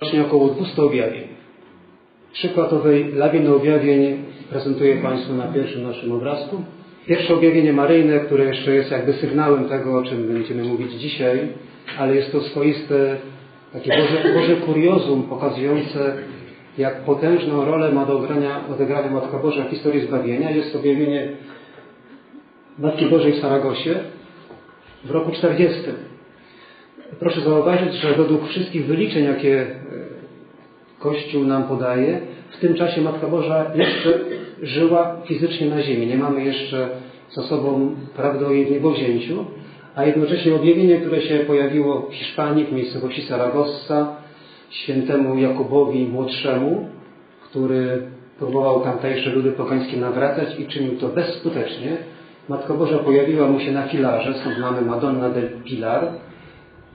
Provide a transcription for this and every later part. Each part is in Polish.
rocznie około 200 objawień. Przykładowej lawiny objawień prezentuję Państwu na pierwszym naszym obrazku. Pierwsze objawienie maryjne, które jeszcze jest jakby sygnałem tego, o czym będziemy mówić dzisiaj, ale jest to swoiste takie Boże, Boże kuriozum pokazujące, jak potężną rolę ma do odegrania, odegrania Matka Boża w historii zbawienia. Jest objawienie Matki Bożej w Saragosie w roku 40. Proszę zauważyć, że według wszystkich wyliczeń, jakie Kościół nam podaje, w tym czasie Matka Boża jeszcze żyła fizycznie na ziemi. Nie mamy jeszcze za sobą prawdy o jej niebowzięciu, a jednocześnie objawienie, które się pojawiło w Hiszpanii, w miejscowości Saragossa, świętemu Jakubowi Młodszemu, który próbował tamtejsze ludy pogańskie nawracać i czynił to bezskutecznie. Matka Boża pojawiła mu się na filarze, stąd mamy Madonna del Pilar,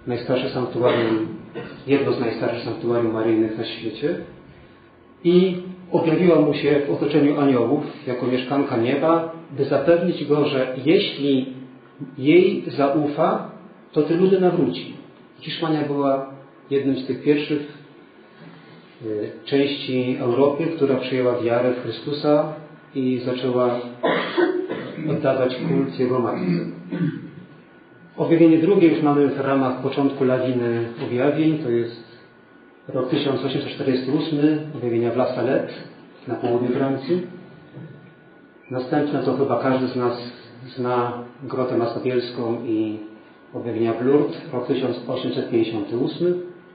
najstarsze sanktuarium, jedno z najstarszych sanktuarium maryjnych na świecie i objawiła mu się w otoczeniu aniołów jako mieszkanka nieba, by zapewnić go, że jeśli jej zaufa, to te ludy nawróci. Hiszpania była jednym z tych pierwszych części Europy, która przyjęła wiarę w Chrystusa i zaczęła oddawać kult Jego Matce. Objawienie drugie już mamy w ramach początku lawiny objawień, to jest rok 1848, objawienia w La Salette na południu Francji. Następne to chyba każdy z nas zna Grotę Masowielską i objawienia w Lourdes, rok 1858.